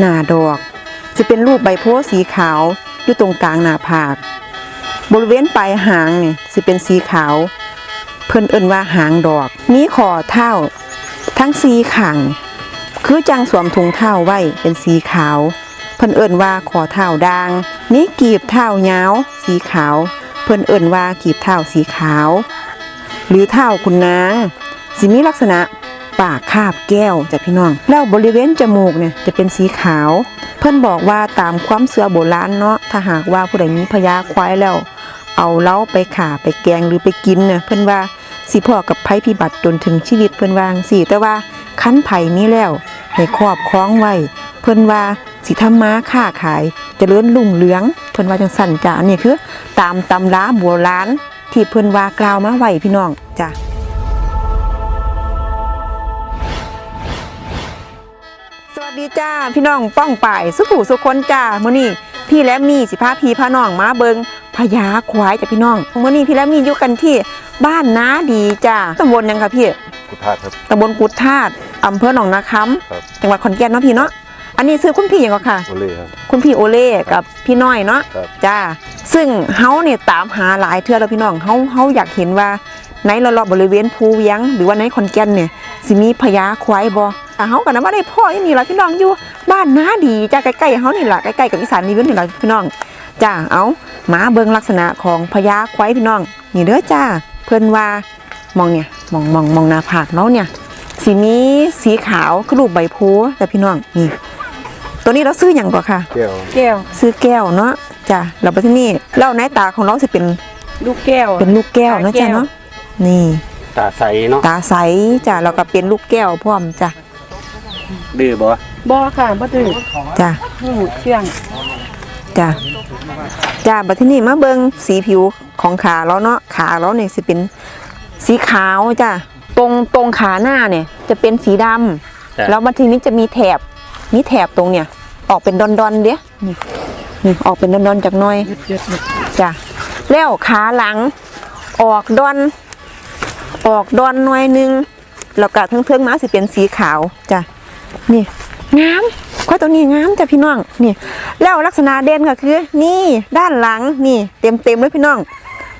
หน้าดอกจะเป็นรูปใบโพธิ์สีขาวอยู่ตรงกลางหน้าผาก บริเวณปลายหางนี่สิเป็นสีขาว เพิ่นเอิ้นว่าหางดอก มีขอเท้าทั้งสีขางคือจังสวมถุงเท้าไว้เป็นสีขาว เพิ่นเอิ้นว่าขอเท้าด่างนี่กีบเท้ายาวสีขาว เพิ่นเอิ้นว่ากีบเท้าสีขาว หรือเท้าคุณนางสิมีลักษณะ ปากคาบแก้วจ้ะพี่น้อง แล้วบริเวณจมูกเนี่ยจะเป็นสีขาว เพิ่อนบอกว่าตามความเชื่อโบราณเนาะถ้าหากว่าผู้ใดมีพญาควายแล้ว เอาเล้าไปข่าไปแกงหรือไปกินเนี่ยเพิ่อนว่าสิพ่อกับภัยพิบัติจนถึงชีวิตเพิ่อนวางสิแต่ว่าคันไผ่มีแล้วให้ครอบครองไว้ เพิ่อนว่าสิทำมาค้าขายจเจริญรุ่งเรือง เพิ่นว่าจังสั่นจ้ะอันนี่คือ ตามตำราโบราณที่เพิ่อนว่ากล่าวมาไว้พี่น้องจ้ะ สวัสดีจ้าพี่น้องป้องป่ายสุขูสุคนจ้ามื้อนี้พี่และมีสิพาพี่พาน้องมาเบิงพญาควายจ้ะพี่น้องมื้อนี้พี่และมีอยู่กันที่บ้านน้าดีจ้าตำบลหยังคะพี่กุธาตุครับตำบลกุดธาตุอำเภอหนองนาคครับำจังหวัดขอนแก่นเนาะพี่เนาะอันนี้ซื้อคุณพี่หยังก็ค่ะโอเล่ครับคุณพี่โอเล่กับพี่น้อยเนาะครับจ้าซึ่งเฮาเนี่ยตามหาหลายเทื่อแล้วพี่น้องเฮาเฮาอยากเห็นว่าในรอบๆบริเวณภูเวียง หรือว่าในขอนแก่นเนี่ยสิมีพญาควายบ่ เฮากันนะว่าได้พ่อที่นี่ล่ะพี่น้องอยู่บ้านน้าดีจ้าใกล้ๆเฮานี่ล่ะใกล้ๆกับอีสานนี่นี่ล่ะพี่น้องจ้าเอามาเบิ่งลักษณะของพญาควายพี่น้อง นี่เด้อจ้าเพิ่นว่ามองเนี่ยมองมองมองหน้าผากเนาะเนี่ย สีมีสีขาวคือรูปใบพธิ์แต่พี่น้องนี่ตัวนี้เราซื้ออย่างก่อนค่ะแก้วแก้วซื้อแก้วเนาะจ้ะเราไปที่นี่แล้วในตาของเราจะเป็นลูกแก้ว เป็นลูกแก้วนะจ้ะเนาะนี่ ตาใสเนาะตาใสจ้ะเราก็เป็นลูกแก้วพร้อมจ้ะ ดื้อบ่บ่ค่ะบ่ดื้อจ้ะหูเชื่องจ้ะจ้ะบัดที่นี่มาเบิ่งสีผิวของขาเราเนาะขาเราเนี่ยสิเป็นสีขาวจ้ะตรงตรงขาหน้าเนี่ย จะเป็นสีดำแล้วบัดทีนี้จะมีแถบมีแถบตรงเนี่ย ออกเป็นดอนๆเด้นี่นี่ออกเป็นดอนๆจากหน้อยหยุดหยุดหยุดจ้ะแล้วขาหลังออกดอน ออกดอนหน่อยหนึงแล้วก็เทิงๆมาสิเป็นสีขาวจ้ะ นี่งามควายตัวนี้งามจ้ะพี่น้องนี่ แล้วลักษณะเด่นก็คือ นี่ด้านหลังนี่ เต็มเต็มๆเลยพี่น้อง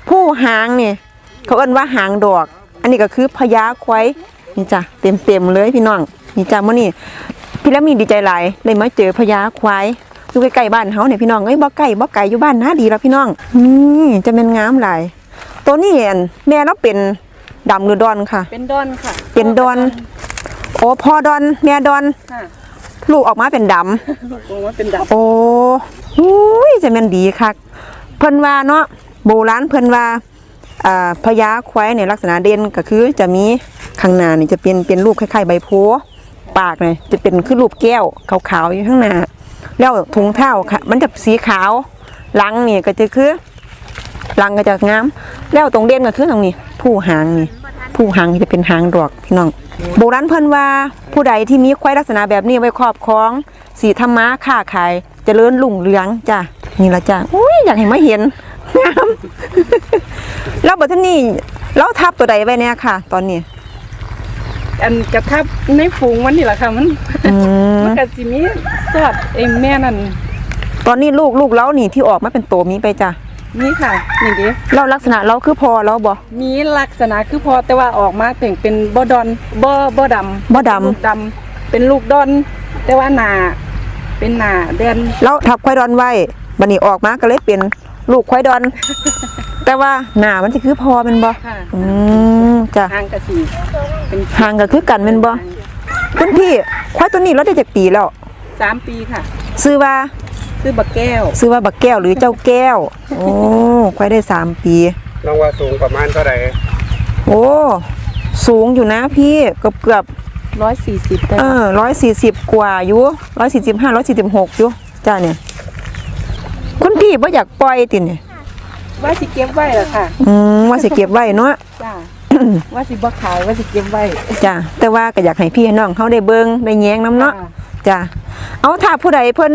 ผู้หางนี่เขาเอิ้นว่าหางดอก อันนี้ก็คือพญาควายนี่จ้ะเต็มเต็มๆเลยพี่น้องนี่จ้ะมื่อนี้พี่แล้วมีดีใจหลายเลยมาเจอพญาควายอยู่ใกล้ๆบ้านเฮาเนี่ยพี่น้องเอ้ยบ่ไกลบ่ไกลอยู่บ้านนาดีแล้วพี่น้องนี่จะเป็นงามหลายตัวนี้อันแม่เราเป็นดำหรือดอนค่ะ เป็นดอนค่ะ เป็นดอน โอ้พ่อดอนแม่ดอนค่ะลูกออกมาเป็นดำลูกบอกว่าเป็นดโอ้หูยจะแม่นดีคักเพิ่นว่าเนาะโบราณเพิ่นว่าอ่าพญาควายในยลักษณะเด่นก็คือจะมีข้างหน้านี่จะเป็นเป็นรูปคล้ายๆใบโพธิ์ปากเนี่ยจะเป็นคือรูปแก้วขาวๆอยู่ข้างหน้าแล้วถุงเท้าค่ะ มันจะสีขาวหลังนี่ก็จะคือหลังก็จะงามแล้วตรงเด่นก็คือตรงนี้ผู้หางนี่ ผู้หางจะเป็นหางดอกพี่น้องโบราณเพิ่นว่าผู้ใดที่มีควายลักษณะแบบนี้ไว้ครอบครอง สีธรรมะค้าขายเจริญรุ่งเรืองจ้ะนี่ละจ้ะอุ้ยอยากเห็นมาเห็นงามแล้วบัดนี้เราทับตัวใดไว้เนี่ยค่ะ ตอนนี้ำอันกระทับในฝูงมันนี่แหละค่ะมันอืมมันก็สิมีสอดไอ้แม่นั่นตอนนี้ลูกลูกเรานี่ที่ออกมาเป็นโตมีไปจ้ะ นี่ค่ะนี่ดิเราลักษณะเราคือพอเราบ่มีลักษณะคือพอแต่ว่าออกมาเป็นเป็นบ่ดอนบ่บ่ดำบ่ดำลูกดำเป็นลูกดอน แต่ว่าหน้าเป็นหน้าแดนเราทับควายดอนไว้บัดนี้ออกมาก็เลยเป็นลูกควายดอน แต่ว่าหน้ามันจะคือพอแมันบ่ค่ะอืมจ้ะทางกระสีเป็นห่างก็คือกันแม่นบ่คุณพี่ควายตัวนี้เราได้จากปีแล้วสามปีค่ะ ซื้อว่า ซื้อบักแก้ว ซื้อว่าบักแก้วหรือเจ้าแก้ว โอ้ควายได้สามปี น้องว่าสูงประมาณเท่าไหร่โอ้ สูงอยู่นะพี่เกือบเกือบร้อยสี่สิบได้เออร้อยสี่สิบกว่าอยู่ร้อยสี่สิบห้าร้อยสี่สิบหกอยู่จ้าเนี่ย คุณพี่ว่าอยากปล่อยติเนี่ยว่าสิเก็บไว้ล่ะค่ะ อืมว่าสิเก็บไว้เนาะจ้าว่าสิบ่ขายว่าสิเก็บไว้จ้าแต่ว่าก็อยากให้พี่ให้น้องเขาได้เบิ่งได้แย้งน้ำเนาะจ้จ้าเอาถ้าผู้ใดเพิ่น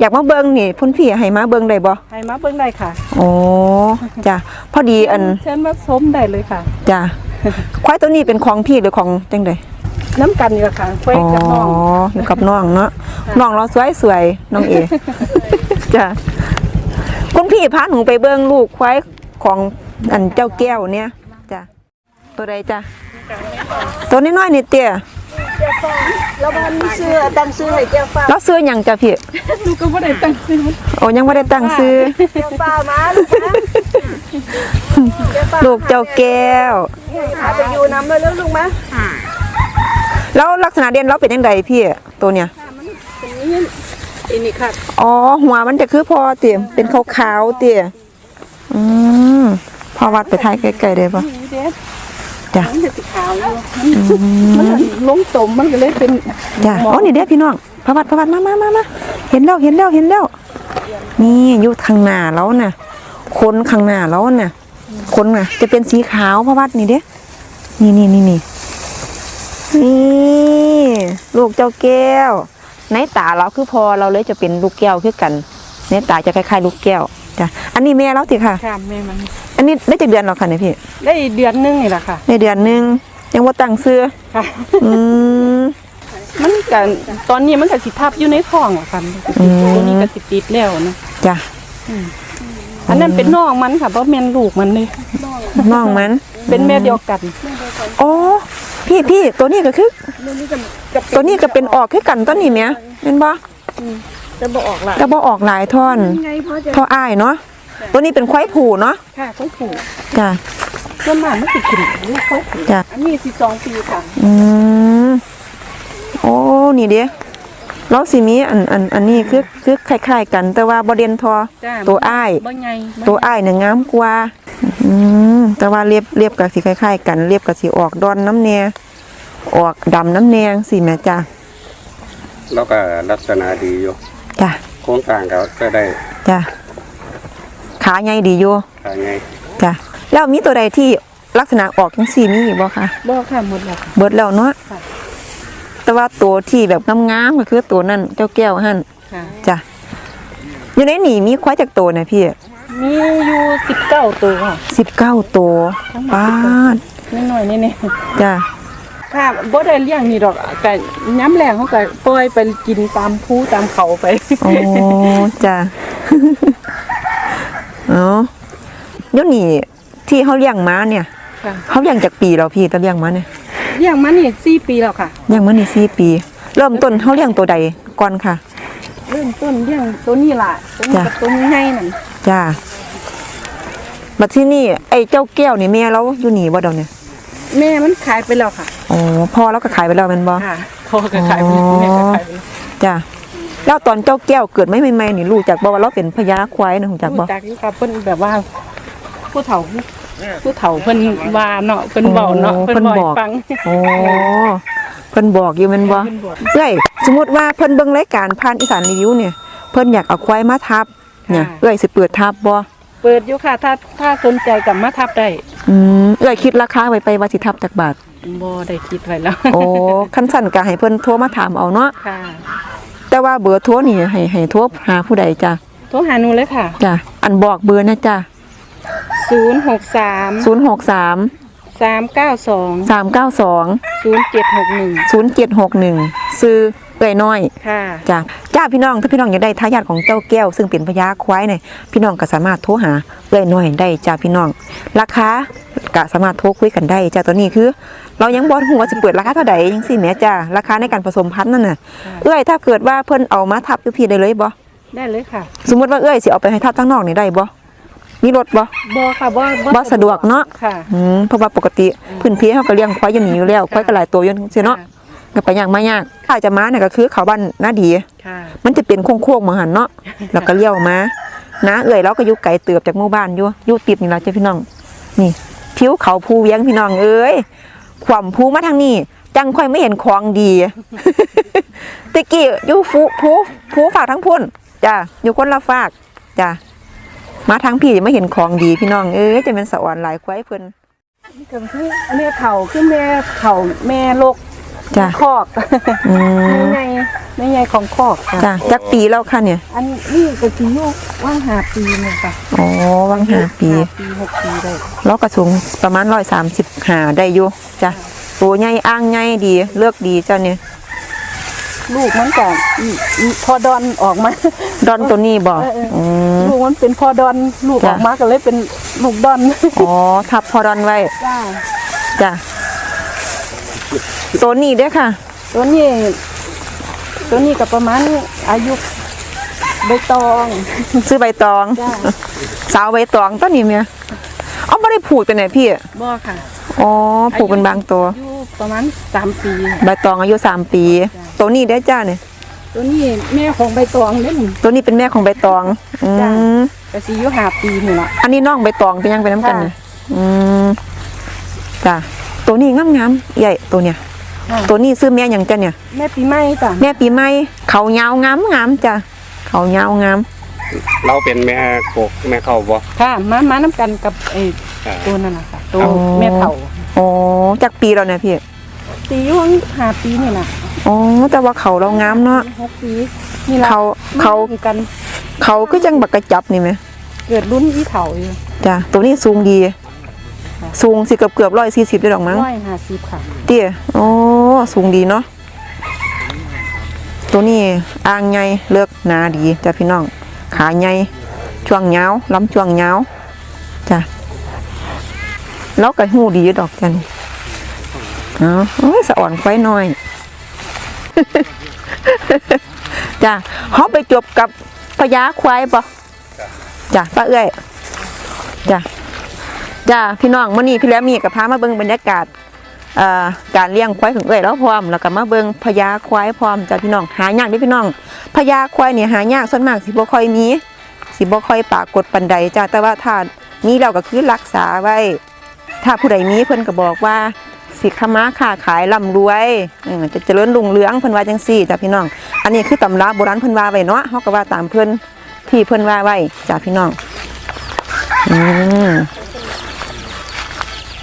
อยากมาเบิ่งนี่เพิ่นพี่ให้มาเบิ่งได้บ่ให้มาเบิ่งได้ค่ะโอ้จ้าพอดีอันเชิญมาชมได้เลยค่ะจ้าควายตัวนี้เป็นของพี่หรือของจังใดน้ำกันนี่แหละค่ะควายอ๋อกับน้องอยู่กับน้องเนาะน้องเราสวยสวยๆน้องเอจ้ะคุณพี่พาหนูไปเบิ่งลูกควายของอันเจ้าแก้วเนี่ยจ้ะตัวใดจ้ะตัวน้อยๆนี่เตี้ย แล้วมันมีเสื้อตั้งซื้อให้แก้วฟ้าแล้วซื้อหยังจ้ะพี่ลูกก็บ่ได้ตั้งชื่อมันโอ้ยังไม่ได้ตั้งซื้อแก้วฟ้ามาลูกนะแก้วฟ้าลูกเจ้าแก้วพาไปอยู่น้ำเลยแล้วลูกมะแล้วลักษณะเด่นเราเป็นยังไงพี่ตัวเนี้ยอันนี้ค่ะอ๋อหัวมันจะคือพอเตี่ยเป็นขาวๆเตี่ยอืมพอวัดไปท้ายไกลๆได้ปะนี่เด็ด จ้ะ มันจะสีขาวอยู่มันมันลงตมมันก็เลยเป็นจ้ะอ๋อนี่เด้อพี่น้องพระวัดพระวัดมามามามาเห็นแล้วเห็นแล้วเห็นแล้ว นี่อยู่ข้างหน้าแล้วน่ะ คนข้างหน้าแล้วน่ะ คนน่ะ จะเป็นสีขาวพระวัดนี่เด้นี่นี่นี่นี่นี่ลูกเจ้าแก้ว ในตาเราคือพอเราเลยจะเป็นลูกแก้วคือกัน ในตาจะคล้ายๆ ลูกแก้ว จ้ะอันนี้แม่แล้วสิค่ะ ค่ะแม่มันอันนี้ได้จากเดือนหรอคะเนี่ยพี่ ได้เดือนหนึงนี่แหละค่ะ ในเดือนหนึงยังว่าตั้งซื้อค่ะ อืม มันก็ตอนนี้มันก็สิทับอยู่ในท้องอะค่ะอืม ตัวนี้ก็สิติดแล้วนะจ้ะอันนั้นเป็นน้องมันค่ะบ่แม่นลูกมันเลยน้องมันเป็นแม่เดียวกันอ๋อพี่พี่ตัวนี้ก็คือ ตัวนี้ก็เป็นออกคือกันตัวนี้เมียเห็นบ่ จะบ่ออกล่ะก็บ่ออกหลายท่อนไงพ่อจะท่ออ้ายเนาะตัวนี้เป็นควายผูเนาะค่ะเขาผูกจ้ะส่วนมากมันสิขึ้นลูกเขาผูกจ้ะอันนี้สิสองปีค่ะอืมโอ้นี่เด้แล้วสิมีอันอันอันนี้คือคือคล้ายๆกัน แต่ว่าบ่เด่นทอจ้าตัวอ้ายบ่ใหญ่บ่ตัวอ้ายเนี่ยงามกว่าอืมแต่ว่าเรียบเรียบกับสีคล้ายๆ กันเรียบกับสีออกดอนน้ำแนงออกดำน้ำแนงสิแม่จ้ะแล้วก็ลักษณะดีอยู่ จ้ะโครงสร้างก็จะได้จ้ะขาใหญ่ดีอยู่ทางไงจ้ะแล้วมีตัวใดที่ลักษณะออกจังสี่มีอีกบ่คะบ่ค่ะหมดแล้วค่ะเบิดแล้วเนาะค่ะ แต่ว่าตัวที่แบบงามๆก็คือตัวนั้นเจ้าแก้วหั่นค่ะจ้ะอยู่ในนี่มีควายจากตัวนะพี่มีอยู่19ตัวค่ะสิบเก้าตัวป้าดน้อยๆนี่จ้ะๆ ค่ะบ่ได้เลี้ยงนี่ดอกก็ย้ำแรงเขาก็ปล่อยไปกินตามภูตามเขาไปโอ้จ้ะเนาะเดี๋ยวนี้ที่เขาเลี้ยงม้าเนี่ยค่ะเขาเลี้ยงจากปีแล้วพี่ตะเลี้ยงม้าเนี่ยเลี้ยงมานี่4ปีแล้วค่ะ เลี้ยงมานี่สี่ปี เริ่มต้นเขาเลี้ยงตัวใดก่อนค่ะ เริ่มต้นเลี้ยงตัวนี้ล่ะตัวนี้จ้ะกับตัวนี้ให้นั่นจ้าบัดที่นี่ไอ้เจ้าแก้วนี่แม่เราอยู่นี่บ่เดอกเนี่ยแม่มันขายไปแล้วค่ะ อ๋อพ่อเราก็ขายไปแล้วแมันบ่ค่ะพ่อก็ขายไปแล้วแม่ก็ขายไปแล้วจ้าแล้วตอนเจ้าแก้วเกิดไม่ใหม่ๆนี่รู้จักบ่ว่าเราเป็นพญาควายนะรู้จักบ่ รู้จักอยู่ค่ะเพิ่นแบบว่า ผู้เฒ่าผู้เฒ่าเพิ่นว่าเนาะเพิ่นเว้าเนาะโอ้เพิ่นเพิ่นบอกบอกให้ฟัง โอ้เพิ่นบอกอยู่แม่นบ่เพิ่นบอก เอ้ยสมมุติว่าเพิ่นเบิ่งรายการผ่านอีสานรีวิวเนี่ย เพิ่นอยากเอาควายมาทับ เนี่ยเอ้ยสิเปิดทับบ่เปิดอยู่ค่ะ ถ้าถ้าสนใจกับมาทับได้อืมเอ้ยคิดราคาไว้ไปว่าสิทับจักบาท บ่ได้คิดไว้แล้ว โอ้คันสั่นก็ให้เพิ่นโทรมาถามเอาเนาะค่ะแต่ว่าเบอร์โทรนี่ให้ให้โทรหาผู้ใดจ้ะโทรหาหนูเลยค่ะ จ้ะอันบอกเบอร์นะจ้ะ063 063 392 392 0761 0761ซื้อเอ้ยน้อย ค่ะ จ้ะจ้าพี่น้องถ้าพี่น้องอยากได้ทายาทของเจ้าแก้ว ซึ่งเป็นพญาควายเนี่ยพี่น้องก็สามารถโทรหาเอ้ยน้อยได้จ้าพี่น้องราคาก็สามารถโทรคุยกันได้จ้าตัวนี้คือ เรายังบอกหัวาสิเปิดราคาเท่าใดยังสิแหม่จ้าราคาในการผสมพันธุ์นั่นน่ะค่ะเอ้ยถ้าเกิดว่าเพิ่นเอามาทับอยู่พี่ได้เลยบ่ได้เลยค่ะ สมมติว่าเอ้ยสิเอาไปให้ทับทั้งนอกนี่ได้บ่มีรถบ่บ่ค่ะบ่บ่สะดวกเนาะค่ะอืมเพราะว่าปกติพื้นที่เฮาก็เลี้ยงควายอยู่นี่อยู่แล้วควายก็หลายตัวอยู่จังซี่เนาะก็ไปยากมายากถ้าจะมาเนี่ยก็คือเขาบ้านนาดีค่ะมันจะเป็นโค้งๆมาหันเนาะแล้วก็เลี้ยวมานะเอ่ยเราก็อยู่ไกลเติบจากหมู่บ้านอยู่อยู่ติดนี่ล่ะจ้ะพี่น้อง นี่ทิวเขาภูเวียงพี่น้องเอ้ย ความภูมาทางนี้จังค่อยไม่เห็นของดีตะกี้อยู่ฟูภูภูฝากทั้งพุ่นจ้ะอยู่คนละฝากจ้ะมาทางพี่ไม่เห็นของดีพี่น้องเอ้ยจะเป็นสะอ่อนหลายควายเพิ่นนี่ก็คือแม่เฒ่าคือแม่เฒ่าแม่ลกจ้ะคอกอืมแม่ใหญ่แม่ใหญ่ของคอกค่ะจ้ะจักปีแล้วค่ะเนี่ย อันนี้ก็สิอยู่ว่างหาปีเลยค่ะอ๋อวังหาปีห้ปีหกปีได้เราก็สูงประมาณร้อยสามสิบหาได้อยู่ จ้ะตัวใหญ่อ่างใหญ่ดี เลือกดีเจ้าเนี่ยลูกมันก็อืมอืมพอดอนออกมา ดอนตัวนี้บ่เออเอออือืมลูกมันเป็นพอดอนลูกจ้ะออกมาก็เลยเป็นลูกดอนอ๋อทับพอดอนไว้จ้าจ้ะตัวนี้เด้อค่ะ ตัวนี้ ตัวนี้ก็ประมาณอายุใบตอง ซื้อใบตองจ้าสาวใบตองต้นนี้เมียเอาไม่ได้ผูกไปไหนพี่บ่ค่ะ อ๋อผูกเป็นบางตัว อายุประมาณสามปี ใบตองอายุสามปี ตัวนี้ได้อจ้าเนี่ย ตัวนี้แม่ของใบตองเล่น ตัวนี้เป็นแม่ของใบตอง อืจ้ะ มก็สิอายุห้าปีนี่ล่ะอันนี้น้องใบตองเป็นยังเป็นน้ำกันเนี่ยค่ะ อืมจ้ะตัวนี้งามงามๆใหญ่ตัวเนี่ย ค่ะตัวนี้ซื้อแม่หยังจ้ะเนี่ย แม่ปีใหม่จ้ะแม่ปีใหม่เขายาวงามงามจ้ะเขายาวงาม เราเป็นแม่โกกแม่เข้าบ่ค่ะมามาน้ำกันกับไอ้อ่าตัวนั่นน่ะค่ะ ตัวแม่เฒ่าอ๋อจากปีแล้วเนี่ยพี่สีอายุห้าปีนี่ล่ะอ๋อแต่ว่าเขาเรางามเนาะหกปีนี่ล่ะเขาเขามากันเขาก็จังบักกระจับนี่ไหมเกิดรุ่นอีเฒ่าอยู่จ้ะตัวนี้สูงดี สูงสิเกือบเกือบร้อยสี่สิบได้ดอกมั้ง ร้อยห้าสิบค่ะเตี้ยโอ้สูงดีเนาะ ตัวนี้อ่างใหญ่เลือกหนาดีจ้ะพี่น้อง ขาใหญ่ช่วงยาวลำช่วงยาวจ้ะ แล้วก็หูดีดอกจันเออสะอ่อนไว้หน่อยจ้ะเขาไปจบกับพญาควายปะจ้ะป้าเอ้ยจ้ะจ้ะพี่น้องมื่อนี้พี่แล้วมีกับพามาเบิ่งบรรยากาศเอ่อการเลี้ยงควายของเอ้ยแล้วพร้อมแล้วก็มาเบิ่งพญาควายพร้อมจ้ะพี่น้องหายากด้อพี่น้องพญาควายเนี่ยหายากส่วนมากสิบ่ค่อยมีสิบ่ค่อยปากฏปันใดจ้ะแต่ว่าถ้ามีเราก็คือรักษาไว้ ถ้าผู้ใดมีเพิ่นก็บอกว่าสิขมาค้าขายร่ำรวยเออจะเจริญรุ่งเรืองเพิ่นว่าจังซี่จ้ะพี่น้อง อันนี้คือตำราโบราณเพิ่นว่าไว้เนาะเฮาก็ว่าตามเพิ่นที่เพิ่นว่าไว้จ้ะพี่น้องอืม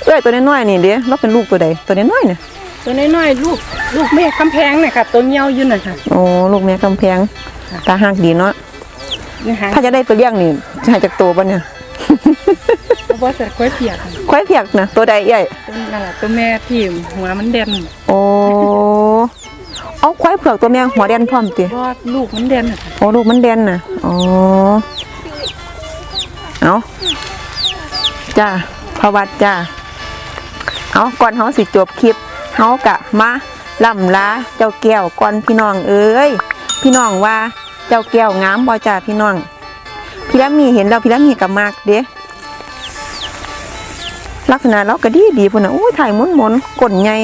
เอ้ยตัวน้อยๆนี่เด้เราเป็นลูกตัวใดตัวน้อยๆเนี่ยตัวน้อยๆลูกลูกแม่คำแพงเนี่ยค่ะตัวเหี่ยวอยู่น่ะค่ะโอ้ลูกแม่กำแพงตาหักดีเนาะนี่หางถ้าจะได้ไปเลี้ยงนี่จะให้จากโตปะเนี่ย เพราะว่าจะค่อยเปียกค่ะควายเผือกนะตัวใดใหญ่ตัวนั่นแหละตัวแม่ที่หัวมันแดนโอ้เอาควายเผือกตัวแม่หัวแดนพร้อมติเพราะว่าลูกมันแดนน่ะค่ะโอ้ลูกมันแดนน่ะอ๋อเอาจ้าพระวัดจ้าเอาก่อนเฮาสิจบคลิปเฮากะมาล่ำลาเจ้าแก้วก่อนพี่น้องเอ้ยพี่น้องว่าเจ้าแก้วงามบ่จ้าพี่น้อง พี่ละมีเห็นแล้วพี่ละมีกับมากเด้ลักษณะเราก็ดีดีพุ่นน่ะอู้ถ่ายมุนมนก้นใหญ่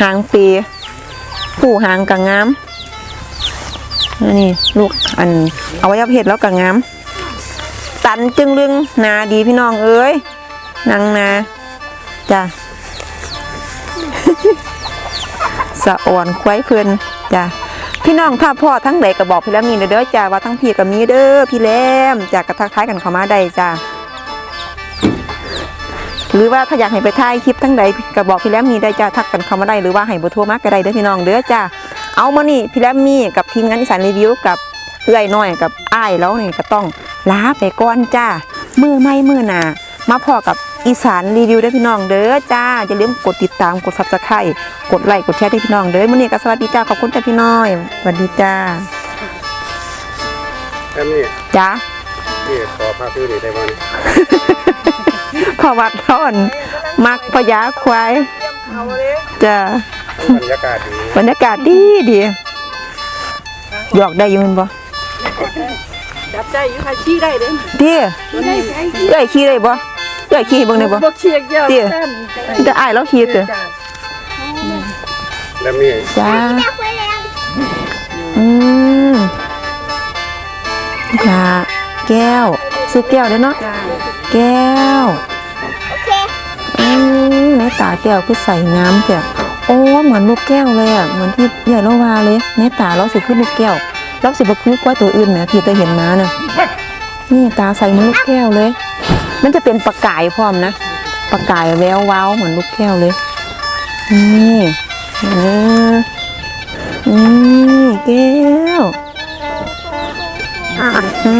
หางเปยผู้หางก็งามนนี้ลูกอันเอาไว้เพศแล้วก็งาม ตันจึงลึงนาดีพี่น้องเอ้ยนางนาจ้ะสะอ่อนควายเพิ่นจ้ะ พี่น้องถ้าพ่อทั้งใดก็บอกพี่แลมีเด้อจ้าว่าทั้งพี่กับมีเด้อพี่แลมจากกระทักทายกันเข้ามาได้จ้าหรือว่าถ้าอยากให้ไปถ่ายคลิปทั้งใดก็บอกพี่แลมีได้จ้าทักกันเข้ามาได้หรือว่าให้บอร์โทรมาก็ได้เด้อพี่น้องเด้อจ้าเอามานี่พี่แลมมีกับทีมงานอีสานรีวิวกับเอื้อยน้อยกับอ้ายแล้วนี่ก็ต้องลาไปก่อนจ้ามือไม่มือหนามาพอกับ อีสานรีวิวได้อพี่น้องเด้อจ้าอย่าลืมกดติดตามกดซับสไครต์กดไลค์กดแชร์ให้พี่น้องเด้อมื้อนี้ก็สวัสดีจ้าขอบคุณจ้าพี่น้อยสวัสดีจ้าแค่นี้จ้านี่ขอพาพี่นี่ได้บ่นี่พอวัดท่อนมักพญาควายจ้าบรรยากาศดีบรรยากาศดีดีหยอกได้อยู่แมันบ่จับใจอยู่ค่ะชี้ได้เด้เด้ตัวนี้เอ้ยขี่ได้บ่ เอ้ยขี่ให้เบิ่งได้บ่บ่เชียกเยอะเตี้ยจะอ้ายแล้วขี่เด้อจ้ะแล้วมีจ้าอืมจ้าแก้วซื้อแก้วได้อเนาะจ้าแก้วอืมในตาแก้วคือใส่งามแก้วโอ้เหมือนลูกแก้วเลยอะเหมือนที่ใหญ่โลวาเลยในตาเราสิคือลูกแก้วเราสิบ่คือกล้วยตัวอื่นแหมพี่เคยเห็นมาน่ะนี่ตาใส่เหมือนลูกแก้วเลย มันจะเป็นประกายพร้อมนะประกายแวววาวเหมือนลูกแก้วเลยนี่เออนี่แก้วอื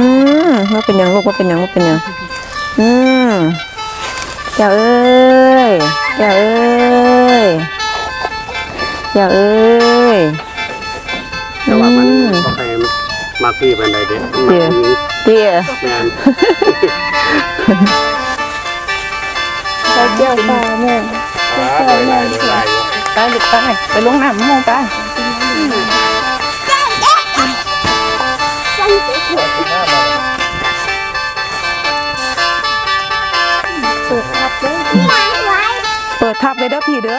มว่าเป็นหยังลูกว่าเป็นหยังว่าเป็นหยังอืมแก้วเอ้ยแก้วเอ้ยเดี๋ยวเอ้ยแต่ว่ามันอืมบ่ใคร มาพี่ปานใดเด้เดี๋ยวเตี้ยแม่นไปเจ้าปลาแม่อ่าโดยหลายโดยหลายอยู่ไปลูกไปไปลงน้ำมองไปเปิดทับเลยเด้อพี่เด้อ